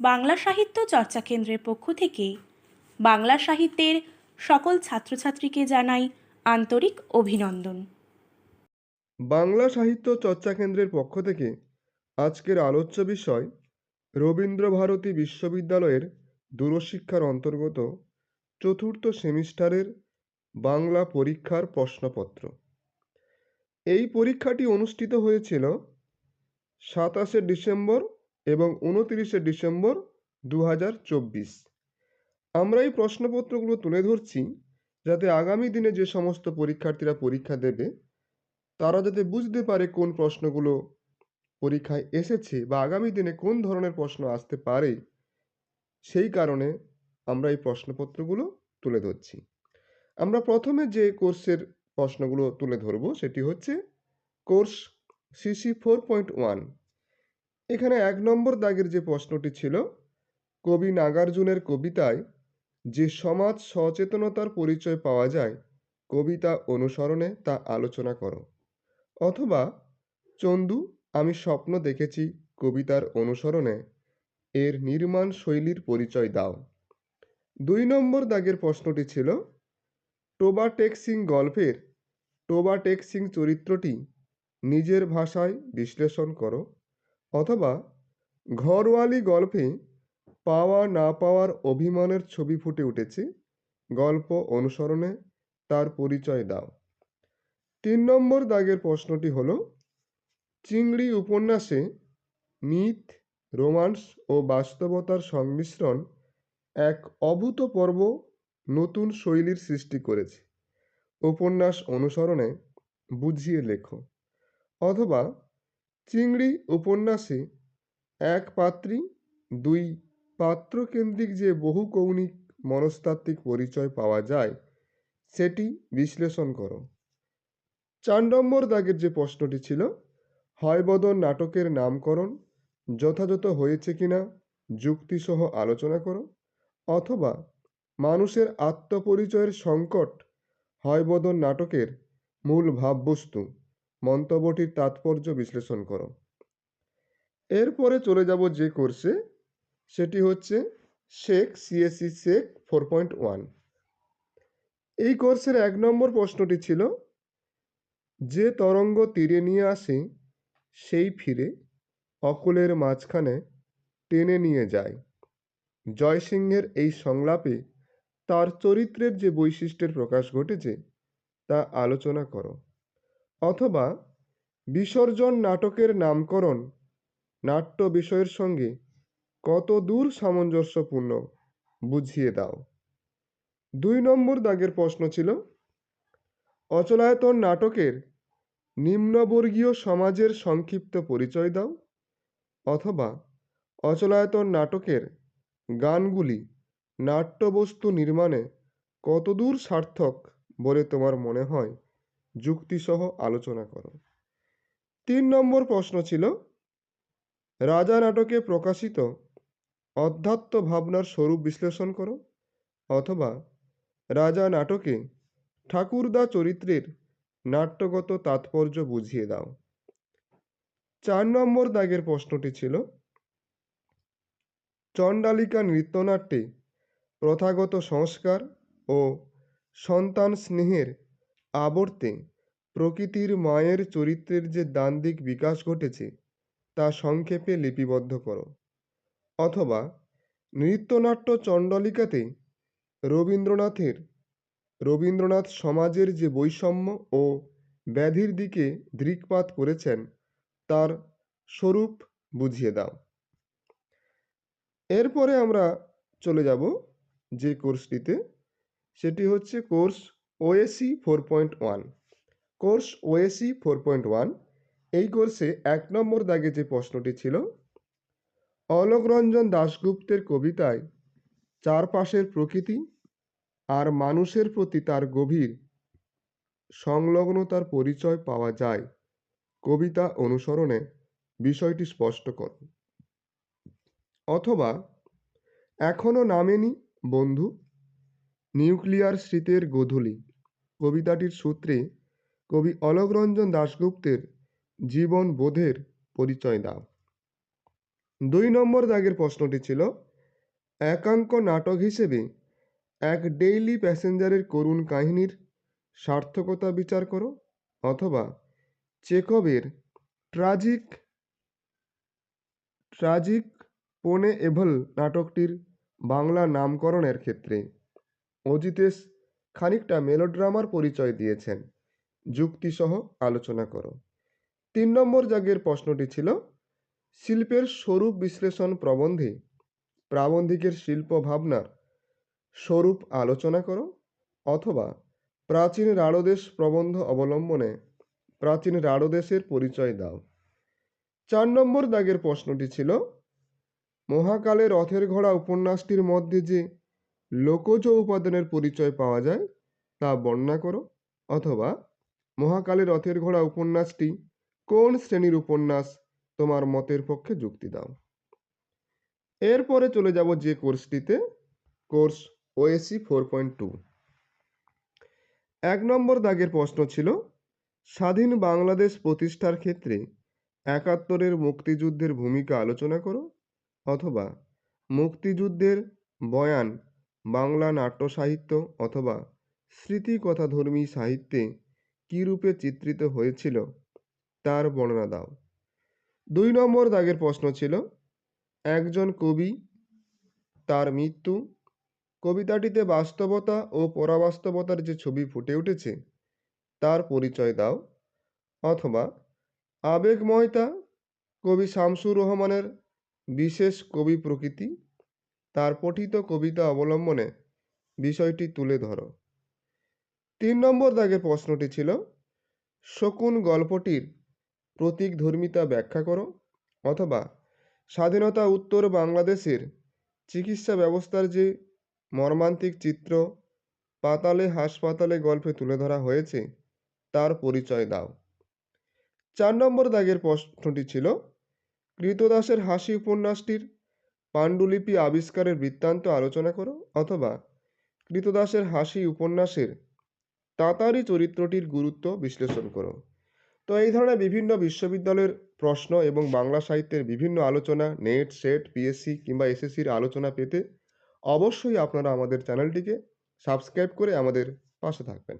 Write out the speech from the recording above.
বাংলা সাহিত্য চর্চা কেন্দ্রের পক্ষ থেকে বাংলা সাহিত্যের সকল ছাত্রছাত্রীকে জানাই আন্তরিক অভিনন্দন। বাংলা সাহিত্য চর্চা কেন্দ্রের পক্ষ থেকে আজকের আলোচ্য বিষয় রবীন্দ্রভারতী বিশ্ববিদ্যালয়ের দূরশিক্ষার অন্তর্গত চতুর্থ সেমিস্টারের বাংলা পরীক্ষার প্রশ্নপত্র। এই পরীক্ষাটি অনুষ্ঠিত হয়েছিল সাতাশে ডিসেম্বর এবং উনতিরিশে ডিসেম্বর দু হাজার চব্বিশ। আমরা এই প্রশ্নপত্রগুলো তুলে ধরছি যাতে আগামী দিনে যে সমস্ত পরীক্ষার্থীরা পরীক্ষা দেবে, তারা যাতে বুঝতে পারে কোন প্রশ্নগুলো পরীক্ষায় এসেছে বা আগামী দিনে কোন ধরনের প্রশ্ন আসতে পারে, সেই কারণে আমরা এই প্রশ্নপত্রগুলো তুলে ধরছি। আমরা প্রথমে যে কোর্সের প্রশ্নগুলো তুলে ধরব সেটি হচ্ছে course CC four point one. এখানে এক নম্বর দাগের যে প্রশ্নটি ছিল, কবি নাগার্জুনের কবিতায় যে সমাজ সচেতনতার পরিচয় পাওয়া যায়, কবিতা অনুসরণে তা আলোচনা করো। অথবা, চন্দু, আমি স্বপ্ন দেখেছি কবিতার অনুসরণে এর নির্মাণ শৈলীর পরিচয় দাও। দুই নম্বর দাগের প্রশ্নটি ছিল টোবা টেক্সিং গল্পের টোবা টেক্সিং চরিত্রটি নিজের ভাষায় বিশ্লেষণ করো। অথবা ঘরওয়ালি গল্পে পাওয়া না পাওয়ার অভিমানের ছবি ফুটে উঠেছে। গল্প অনুসরণে তার পরিচয় দাও। তিন নম্বর দাগের প্রশ্নটি হল, চিংড়ি উপন্যাসে মিথ, রোমান্স ও বাস্তবতার সংমিশ্রণ এক অভূতপর্ব নতুন শৈলীর সৃষ্টি করেছে। উপন্যাস অনুসরণে বুঝিয়ে লেখো। অথবা চিংড়ি উপন্যাসে এক পাত্রী, দুই পাত্রকেন্দ্রিক যে বহু কৌণিক মনস্তাত্ত্বিক পরিচয় পাওয়া যায়, সেটি বিশ্লেষণ করো। চার নম্বর দাগের যে প্রশ্নটি ছিল, হয়বদন নাটকের নামকরণ যথাযথ হয়েছে কিনা যুক্তিসহ আলোচনা করো, অথবা মানুষের আত্মপরিচয়ের সংকট হয়বদন নাটকের মূল ভাববস্তু। মন্তব্যটির তাৎপর্য বিশ্লেষণ করো। এরপরে চলে যাব যে কোর্সে সেটি হচ্ছে শেখ সিএসসি শেখ ফোর পয়েন্ট ওয়ান এই কোর্সের এক নম্বর প্রশ্নটি ছিল, যে তরঙ্গ তীরে নিয়ে আসে, সেই ফিরে অকুলের মাঝখানে টেনে নিয়ে যায় জয়সিংহের এই সংলাপে তার চরিত্রের যে বৈশিষ্ট্যের প্রকাশ ঘটেছে, তা আলোচনা করো। অথবা বিসর্জন নাটকের নামকরণ নাট্য বিষয়ের সঙ্গে কত দূর সামঞ্জস্যপূর্ণ বুঝিয়ে দাও। দুই নম্বর দাগের প্রশ্ন ছিল, অচলায়তন নাটকের নিম্নবর্গীয় সমাজের সংক্ষিপ্ত পরিচয় দাও অথবা অচলায়তন নাটকের গানগুলি নাট্যবস্তু নির্মাণে কতদূর সার্থক বলে তোমার মনে হয়? যুক্তিসহ আলোচনা করো। তিন নম্বর প্রশ্ন ছিল, রাজা নাটকে প্রকাশিত অধ্যাত্ম ভাবনার স্বরূপ বিশ্লেষণ করো অথবা রাজা নাটকে ঠাকুরদা চরিত্রের নাট্যগত তাৎপর্য বুঝিয়ে দাও। চার নম্বর দাগের প্রশ্নটি ছিল, চণ্ডালিকা নৃত্যনাট্যে প্রথাগত সংস্কার ও সন্তান স্নেহের আবর্তে প্রকৃতির মায়ের চরিত্রের যে দান্দিক বিকাশ ঘটেছে, তা সংক্ষেপে লিপিবদ্ধ করো। অথবা নৃত্যনাট্য চণ্ডালিকাতে রবীন্দ্রনাথের, রবীন্দ্রনাথ সমাজের যে বৈষম্য ও ব্যাধির দিকে দৃকপাত করেছেন, তার স্বরূপ বুঝিয়ে দাও। এরপরে আমরা চলে যাব যে কোর্সটিতে। সেটি হচ্ছে course OAC four point one course OAC four point one এই কোর্সে এক নম্বর দাগে যে প্রশ্নটি ছিল, অলোকরঞ্জন দাশগুপ্তের কবিতায় চারপাশের প্রকৃতি আর মানুষের প্রতি তার গভীর সংলগ্নতার পরিচয় পাওয়া যায়। কবিতা অনুসরণে বিষয়টি স্পষ্ট কর অথবা, এখনও নামেনি বন্ধু, নিউক্লিয়ার স্মৃতির গোধূলি। কবিতাটির সূত্রে কবি অলোকরঞ্জন দাশগুপ্তের জীবন বোধের পরিচয় দাও। দুই নম্বর দাগের প্রশ্নটি ছিল, একাঙ্ক নাটক হিসেবে এক ডেইলি প্যাসেঞ্জারের করুণ কাহিনীর সার্থকতা বিচার করো অথবা চেকবের ট্রাজিক ট্রাজিক পোনে এভল নাটকটির বাংলা নামকরণের ক্ষেত্রে। অজিতেশ খানিকটা মেলোড্রামার পরিচয় দিয়েছেন। যুক্তিসহ আলোচনা করো। তিন নম্বর জাগের প্রশ্নটি ছিল, শিল্পের স্বরূপ বিশ্লেষণ প্রবন্ধে প্রাবন্ধিকের শিল্প ভাবনার স্বরূপ আলোচনা করো অথবা প্রাচীন রাঢ়দেশ প্রবন্ধ অবলম্বনে প্রাচীন রাঢ়দেশের পরিচয় দাও। চার নম্বর দাগের প্রশ্নটি ছিল, মহাকালে রথের ঘোড়া উপন্যাসটির মধ্যে যে লোকজ উপাদানের পরিচয় পাওয়া যায়, তা বর্ণনা করো, অথবা মহাকালে রথের ঘোড়া উপন্যাসটি কোন শ্রেণির উপন্যাস তোমার মতের পক্ষে যুক্তি দাও। এরপরে চলে যাব যে কোর্সটিতে, course OAC four point two এক নম্বর দাগের প্রশ্ন ছিল, স্বাধীন বাংলাদেশ প্রতিষ্ঠার ক্ষেত্রে একাত্তরের মুক্তিযুদ্ধের ভূমিকা আলোচনা করো, অথবা মুক্তিযুদ্ধের বয়ান বাংলা নাট্য সাহিত্য অথবা স্মৃতিকথাধর্মী সাহিত্যে কী রূপে চিত্রিত হয়েছিল তার বর্ণনা দাও। দুই নম্বর দাগের প্রশ্ন ছিল, একজন কবি তার মৃত্যু, কবিতাটিতে বাস্তবতা ও পরাবাস্তবতার যে ছবি ফুটে উঠেছে, তার পরিচয় দাও। অথবা, আবেগময়তা কবি শামসুর রহমানের বিশেষ কবি প্রকৃতি তার পঠিত কবিতা অবলম্বনে বিষয়টি তুলে ধরো। তিন নম্বর দাগের প্রশ্নটি ছিল, শকুন গল্পটির প্রতীকধর্মিতা ব্যাখ্যা করো অথবা স্বাধীনতা উত্তর বাংলাদেশের চিকিৎসা ব্যবস্থার যে মর্মান্তিক চিত্র পাতালে হাসপাতালে গল্পে তুলে ধরা হয়েছে, তার পরিচয় দাও। চার নম্বর দাগের প্রশ্নটি ছিল, কৃতদাসের হাসি উপন্যাসটির পাণ্ডুলিপি আবিষ্কারের বৃত্তান্ত আলোচনা করো, অথবা কৃতদাসের হাসি উপন্যাসের তাতারি চরিত্রটির গুরুত্ব বিশ্লেষণ করো। তো এই ধরনের বিভিন্ন বিশ্ববিদ্যালয়ের প্রশ্ন এবং বাংলা সাহিত্যের বিভিন্ন আলোচনা, নেট, সেট, পিএসসি কিংবা এসএসসির আলোচনা পেতে অবশ্যই আপনারা আমাদের চ্যানেলটিকে সাবস্ক্রাইব করে আমাদের পাশে থাকবেন।